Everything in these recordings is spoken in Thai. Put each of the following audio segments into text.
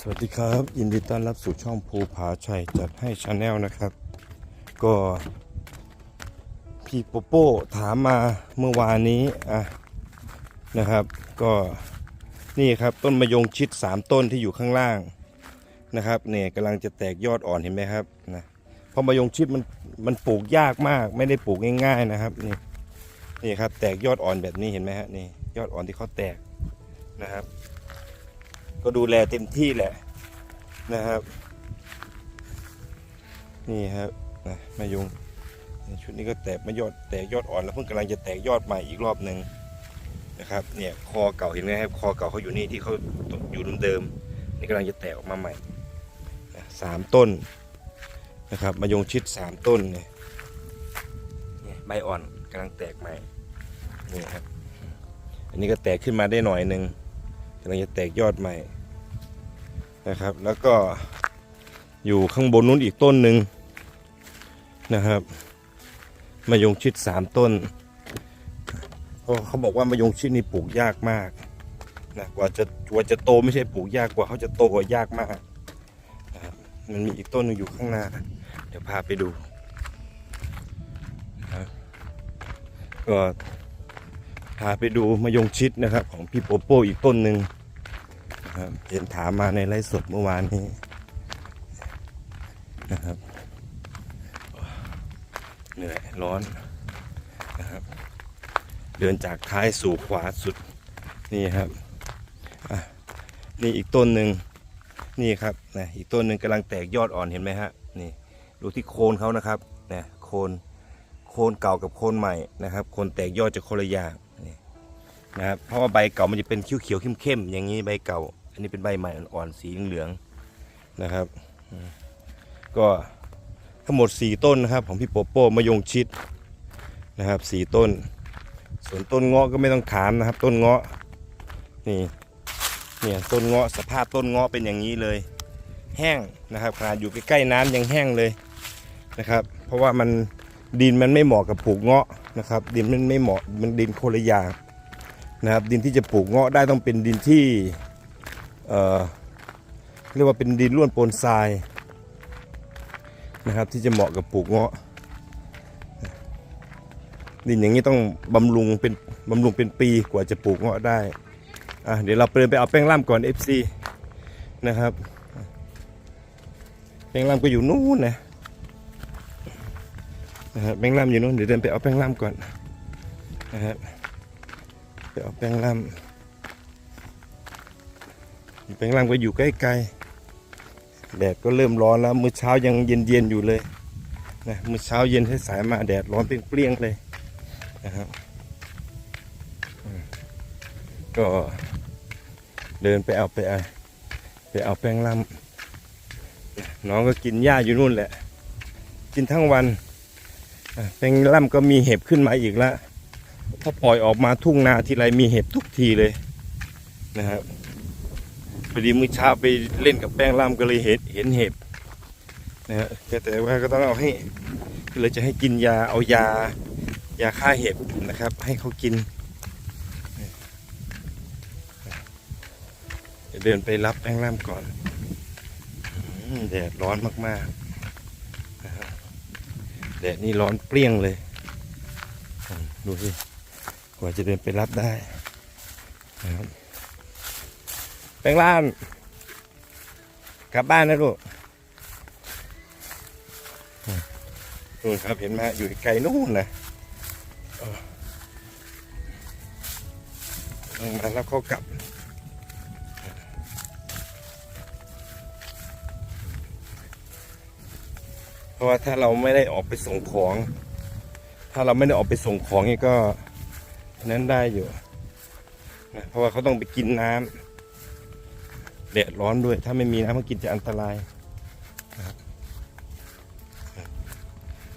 สวัสดีครับ ยินดีต้อนรับสู่ช่องภูผาชัยจัดให้ชาแนลนะครับ ก็พี่โปโป้ถามมาเมื่อวานนี้อะนะครับ ก็นี่ครับต้นมะยงชิด 3 ต้นที่อยู่ข้างล่างนะครับเนี่ยกำลังจะแตกยอดอ่อนเห็นไหมครับนะเพราะมะยงชิดมันมันปลูกยากมาก ไม่ได้ปลูกง่าย ๆนะครับนี่นี่ครับแตกยอดอ่อนแบบนี้เห็นไหมฮะนี่ยอดอ่อนที่เขาแตกนะครับ ก็ดูแลเต็มที่แหละนะครับ นี่ครับนะมายงชุดนี้ก็แตกมายอดแตกยอดอ่อนแล้วเพิ่งกำลังจะแตกยอดใหม่อีกรอบหนึ่งนะครับ เนี่ยคอเก่าเห็นไหมครับคอเก่าเขาอยู่นี่ที่เขาอยู่เดิมๆนี่กำลังจะแตกออกมาใหม่สามต้นนะครับมายงชิดสามต้นเนี่ยเนี่ยใบอ่อนกำลังแตกใหม่นี่ครับ อันนี้ก็แตกขึ้นมาได้หน่อยหนึ่งกำลังจะแตกยอดใหม่ นะครับ แล้วก็อยู่ข้างบนนู้นอีกต้นหนึ่งนะครับมายงชิดสามต้นเขาบอกว่ามายงชิดนี่ปลูกยากมากนะกว่าจะกว่าจะโตไม่ใช่ปลูกยากกว่าเขาจะโตกว่ายากมากนะครับมันมีอีกต้นหนึงอยู่ข้างหน้า เดี๋ยวพาไปดูนะก็พาไปดูมายงชิดนะครับ ของพี่โปโป้อีกต้นหนึ่ง นะครับเห็นถามมาในไลฟ์สดเมื่อวานนี้นะครับเหนื่อยร้อนนะครับ เดินจากท้ายสู่ขวาสุดนี่ครับนี่อีกต้นหนึ่งนี่ครับนะอีกต้นหนึ่งกำลังแตกยอดอ่อนเห็นไหมฮะนี่ดูที่โคนเขานะครับนะโคนโคนเก่ากับโคนใหม่นะครับโคนแตกยอดจะคนละอย่างนี่นะครับเพราะว่าใบเก่ามันจะเป็นเขียวๆเข้มๆอย่างนี้ใบเก่า อันนี้เป็นใบใหม่อ่อนๆสีเหลืองๆนะครับ ก็ทั้งหมด 4 ต้นนะครับ ของพี่โปโป้มะยงชิดนะครับ4ต้น ส่วนต้นเงาะก็ไม่ต้องถามนะครับ ต้นเงาะนี่เนี่ยต้นเงาะสภาพต้นเงาะเป็นอย่างนี้เลย แห้งนะครับขนาดอยู่ใกล้ๆน้ำยังแห้งเลยนะครับ เพราะว่ามันดินมันไม่เหมาะกับปลูกเงาะนะครับ ดินมันไม่เหมาะมันดินโคนละอย่างนะครับ ดินที่จะปลูกเงาะได้ต้องเป็นดินที่ เรียกว่าเป็นดินร่วนปนทรายนะครับที่จะเหมาะกับปลูกเงาะ ดินอย่างนี้ต้องบำรุงเป็นบำรุงเป็นปีกว่าจะปลูกเงาะได้อะเดี๋ยวเราเดินไปเอาแป้งล่ำก่อน FC นะครับแป้งล่ำก็อยู่นู่นนะนะครับแป้งล่ำอยู่นู่นเดี๋ยวเดินไปเอาแป้งล่ำก่อนนะครับไปเอาแป้งล่ำ แป้งล่ำก็อยู่ใกล้ๆแดดก็เริ่มร้อนแล้วมื้อเช้ายังเย็นๆอยู่เลยนะมื้อเช้าเย็นให้สายมาแดดร้อนเปรี้ยงๆเลยนะครับก็เดินไปเอาไปเอาไปเอาแป้งล่ำน้องก็กินหญ้าอยู่นู่นแหละ กินทั้งวันแป้งล่ำก็มีเห็บขึ้นมาอีกแล้วพอปล่อยออกมาทุ่งนาทีไรมีเห็บทุกทีเลยนะครับ อดีมื้อเช้าไปเล่นกับแป้งล่ำก็เลยเห็นเห็นเห็บนะฮะแต่ว่าก็ต้องเอาให้ก็เลยจะให้กินยาเอายายาฆ่าเห็บนะครับ ให้เขากินเดี๋ยวเดินไปรับแป้งล่ำก่อนแดดร้อนมากๆนะครับแดดนี่ร้อนเปรี้ยงเลยดูสิกว่าจะเดินไปรับได้นะครับ แป้งล่ำกลับบ้านนะลูกนู่นครับเห็นไหมอยู่ไกลนู่นนะลงมาแล้วเขากลับเพราะว่าถ้าเราไม่ได้ออกไปส่งของ ถ้าเราไม่ได้ออกไปส่งของนี่ก็นั้นได้อยู่นะเพราะว่าเขาต้องไปกินน้ำ แดดร้อนด้วย ถ้าไม่มีน้ำเขากินจะอันตรายนะครับ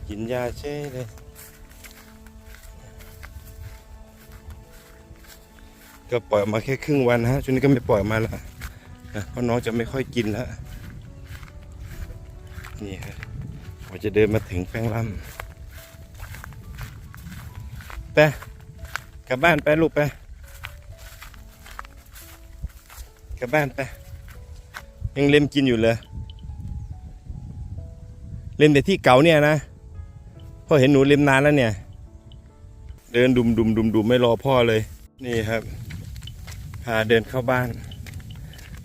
กินยาเช่เลยก็ปล่อยมาแค่ครึ่งวันนะฮะช่วงนี้ก็ไม่ปล่อยมาแล้วนะเพราะน้องจะไม่ค่อยกินแล้วนี่ฮะกว่าจะเดินมาถึงแป้งลำไปกลับบ้านไปลูกไปกลับบ้านไป ยังเล็มกินอยู่เลยเล็มแต่ที่เก่าเนี่ยนะพ่อเห็นหนูเล็มนานแล้วเนี่ย เดินดุมดุมดุมดุมไม่รอพ่อเลย นี่ครับพาเดินเข้าบ้าน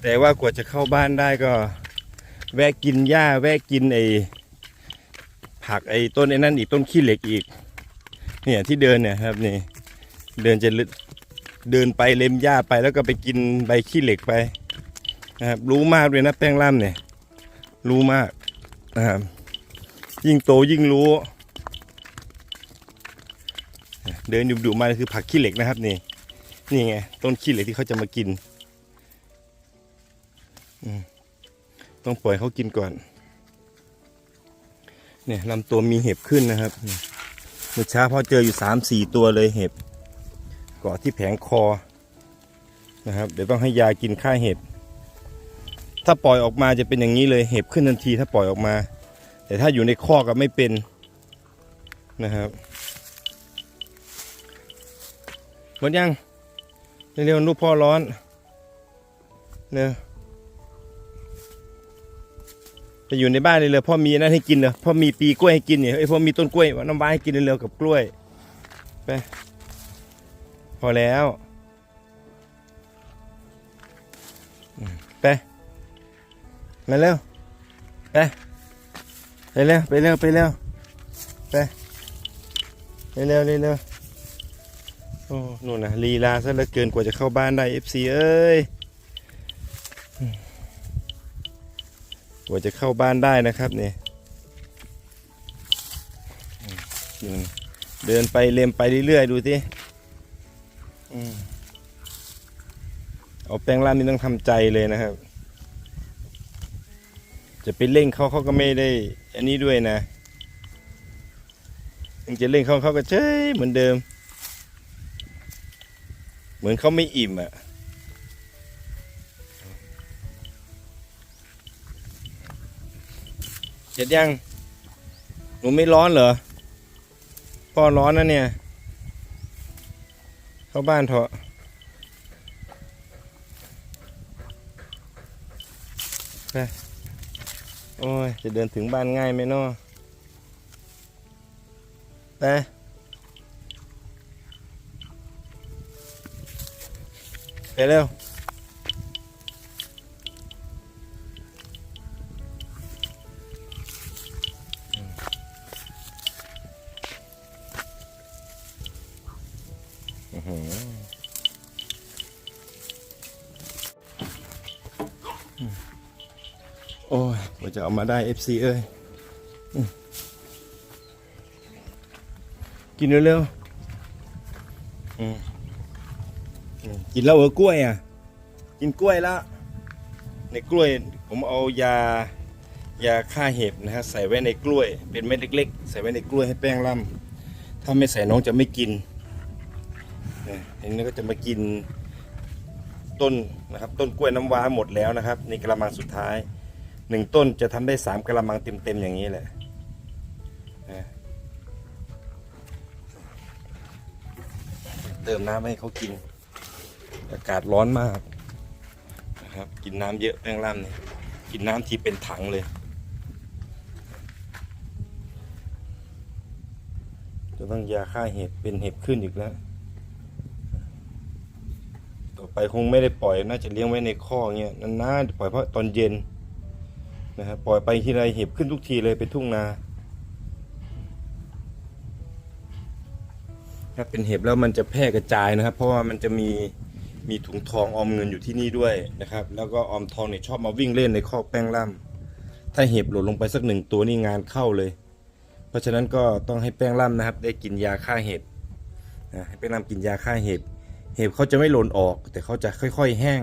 แต่ว่ากว่าจะเข้าบ้านได้ก็ แวะกินหญ้าแวะกินไอ้ผักไอ้ต้นไอ้นั่นอีกต้นขี้เหล็กอีก เนี่ยที่เดินเนี่ยครับนี่ เดินจะเดินไปเล็มหญ้าไปแล้วก็ไปกินใบขี้เหล็กไป นะครับรู้มากเลยนะแป้งล่ำเนี่ย รู้มากนะครับยิ่งโตยิ่งรู้ เดินดุๆมาคือผักขี้เหล็กนะครับนี่นี่ไงต้นขี้เหล็กที่เขาจะมากินต้องปล่อยเขากินก่อน เนี่ยลำตัวมีเห็บขึ้นนะครับเมื่อเช้าพอเจออยู่สามสี่ตัวเลยเห็บเกาะที่แผงคอนะครับ เดี๋ยวต้องให้ยากินฆ่าเห็บ ถ้าปล่อยออกมาจะเป็นอย่างนี้เลย เห็บขึ้นทันทีถ้าปล่อยออกมา แต่ถ้าอยู่ในคอกก็ไม่เป็นนะครับหมดยังเร็วๆลูกพ่อร้อนเร็วไปอยู่ในบ้านเลยเลยพ่อมีนั่นให้กินเลยพ่อมีปีกล้วยให้กินเนี่ยไอ้พ่อมีต้นกล้วยน้ำว้าให้กินเร็วๆกับกล้วยไปพอแล้ว มาเร็วไปไปเร็วไปเร็วไปเร็วไปไปเร็วเร็วโอ้นู่นนะลีลาซะเหลือเกินกว่าจะเข้าบ้านได้ FC เอ้ยกว่าจะเข้าบ้านได้นะครับเนี่ยเดินไปเล็มไปเรื่อยๆดูสิเอาแป้งร่ามนี่ต้องทำใจเลยนะครับ จะไปเร่งเขาเขาก็ไม่ได้ อันนี้ด้วยนะยังจะเร่งเขาเขาก็เฉยเหมือนเดิม เหมือนเขาไม่อิ่มอะเสร็จยัง หนูไม่ร้อนเหรอ พ่อร้อนนะเนี่ย เข้าบ้านเถอะไป โอ้ย จะเดินถึงบ้านง่ายไหมเนาะไปไปเร็วอือหือ อ้ยกว่าจะเอามาได้ FC เอ้ย กินเร็วๆอืมอืมกินแล้วเออกล้วยอะ กินกล้วยแล้ว ในกล้วยผมเอายายาฆ่าเห็บนะฮะใส่ไว้ในกล้วย เป็นเม็ดเล็กๆ ใส่ไว้ในกล้วยให้แป้งล่ำถ้าไม่ใส่น้องจะไม่กินเนี่ยนนี้ก็จะมากินต้นนะครับ ต้นกล้วยน้ำว้าหมดแล้วนะครับในกระมังสุดท้าย หนึ่งต้นจะทำได้สามกระมังเต็มๆอย่างนี้แหละนะเติมน้ำให้เขากิน อากาศร้อนมากนะครับ กินน้ำเยอะแป้งล่ำเนี่ยกินน้ำทีเป็นถังเลย จะต้องยาฆ่าเห็บเป็นเห็บขึ้นอีกแล้ว ต่อไปคงไม่ได้ปล่อยน่าจะเลี้ยงไว้ในข้อกเงี้ยนานๆปล่อยเพราะตอนเย็น นะครับปล่อยไปทีไรเห็บขึ้นทุกทีเลยไปทุ่งนาถ้าเป็นเห็บแล้วมันจะแพร่กระจายนะครับ เพราะว่ามันจะมีมีถุงทองออมเงินอยู่ที่นี่ด้วยนะครับ แล้วก็ออมทองเนี่ยชอบมาวิ่งเล่นในคอกแป้งล่ำถ้าเห็บหล่นลงไปสักหนึ่งตัวนี่งานเข้าเลย เพราะฉะนั้นก็ต้องให้แป้งล่ำนะครับ ได้กินยาฆ่าเห็บนะให้แป้งล่ำกินยาฆ่าเห็บ เห็บเขาจะไม่หล่นออก แต่เขาจะค่อย ๆ แห้ง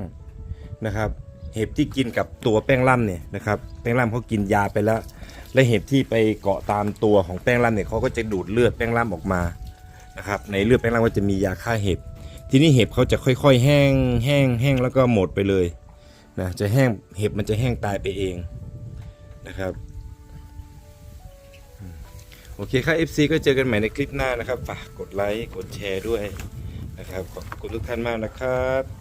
นะครับ เห็บที่กินกับตัวแป้งล่ำเนี่ยนะครับแป้งล่ำเขากินยาไปแล้ว และเห็บที่ไปเกาะตามตัวของแป้งล่ำเนี่ยเขาก็จะดูดเลือดแป้งล่ำออกมานะครับในเลือดแป้งล่าก็จะมียาฆ่าเห็บ ทีนี้เห็บเขาจะค่อย ๆ แห้งแห้งแห้งแล้วก็หมดไปเลยนะจะแห้งเห็บมันจะแห้งตายไปเองนะครับโอเคครับ FC ก็เจอกันใหม่ในคลิปหน้านะครับฝากกดไลค์กดแชร์ด้วยนะครับขอบคุณทุกท่านมากนะครับ